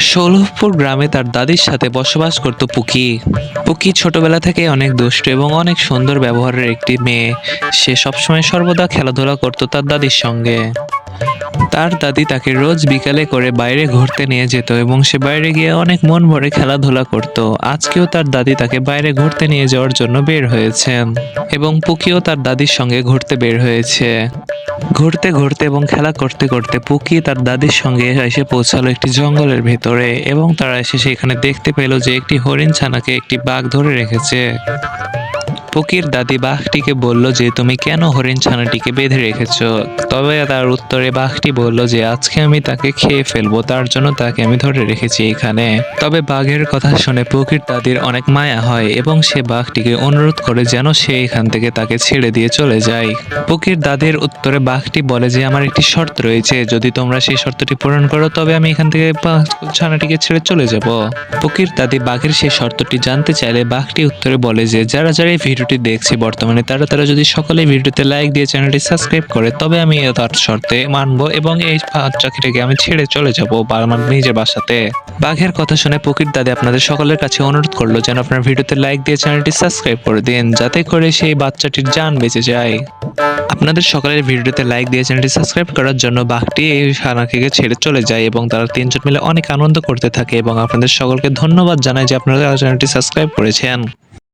ষোলপুর গ্রামে তার দাদির সাথে বসবাস করত পুকি। পুকি ছোটবেলা থেকে অনেক দুষ্ট এবং অনেক সুন্দর ব্যবহারের একটি মেয়ে। সে সবসময় সর্বদা খেলাধুলা করত তার দাদির সঙ্গে। তার দাদি তাকে রোজ বিকালে করে বাইরে ঘুরতে নিয়ে যেত এবং সে বাইরে গিয়ে অনেক মন ভরে খেলাধুলা করত। আজকেও তার দাদি তাকে বাইরে ঘুরতে নিয়ে যাওয়ার জন্য বের হয়েছেন এবং পুকিও তার দাদির সঙ্গে ঘুরতে বের হয়েছে। ঘুরতে ঘুরতে এবং খেলা করতে করতে পুকি তার দাদির সঙ্গে এসে পৌঁছালো একটি জঙ্গলের ভেতরে এবং তারা এসে সেখানে দেখতে পেল যে একটি হরিণ ছানাকে একটি বাঘ ধরে রেখেছে। পুকির দাদি বাঘটিকে বলল যে, তুমি কেন হরিণ ছানাটিকে বেঁধে রেখেছ? তবে তার উত্তরে বাঘটি বলল যে, আজকে আমি তাকে খেয়ে ফেলব, তার জন্য তাকে আমি ধরে রেখেছি এখানে। তবে বাঘের কথা শুনে পুকির দাদির অনেক মায়া হয় এবং সে বাঘটিকে অনুরোধ করে যেন সে এখান থেকে তাকে ছেড়ে দিয়ে চলে যায়। পুকির দাদির উত্তরে বাঘটি বলে যে, আমার একটি শর্ত রয়েছে, যদি তোমরা সেই শর্তটি পূরণ করো, তবে আমি এখান থেকে ছানাটিকে ছেড়ে চলে যাব। পুকির দাদি বাঘের সেই শর্তটি জানতে চাইলে বাঘটি উত্তরে বলে যে, যারা যারা এই ভিডিওটি দেখছে বর্তমানে, তারা তারা যদি সকলে ভিডিওতে লাইক দিয়ে চ্যানেলটি সাবস্ক্রাইব করে, তবে আমি তার শর্তে মানবো এবং এই চাকরিটাকে আমি ছেড়ে চলে যাব বা আমার নিজের বাসাতে। বাঘের কথা শুনে পকির দাদি আপনাদের সকলের কাছে অনুরোধ করল যেন আপনার ভিডিওতে লাইক দিয়ে চ্যানেলটি সাবস্ক্রাইব করে দিন, যাতে করে সেই বাচ্চাটির জান বেঁচে যায়। আপনাদের সকলের ভিডিওতে লাইক দিয়ে চ্যানেলটি সাবস্ক্রাইব করার জন্য বাঘটি এই সানাকিকে ছেড়ে চলে যায় এবং তারা তিনজন মিলে অনেক আনন্দ করতে থাকে এবং আপনাদের সকলকে ধন্যবাদ জানাই যে আপনারা চ্যানেলটি সাবস্ক্রাইব করেছেন।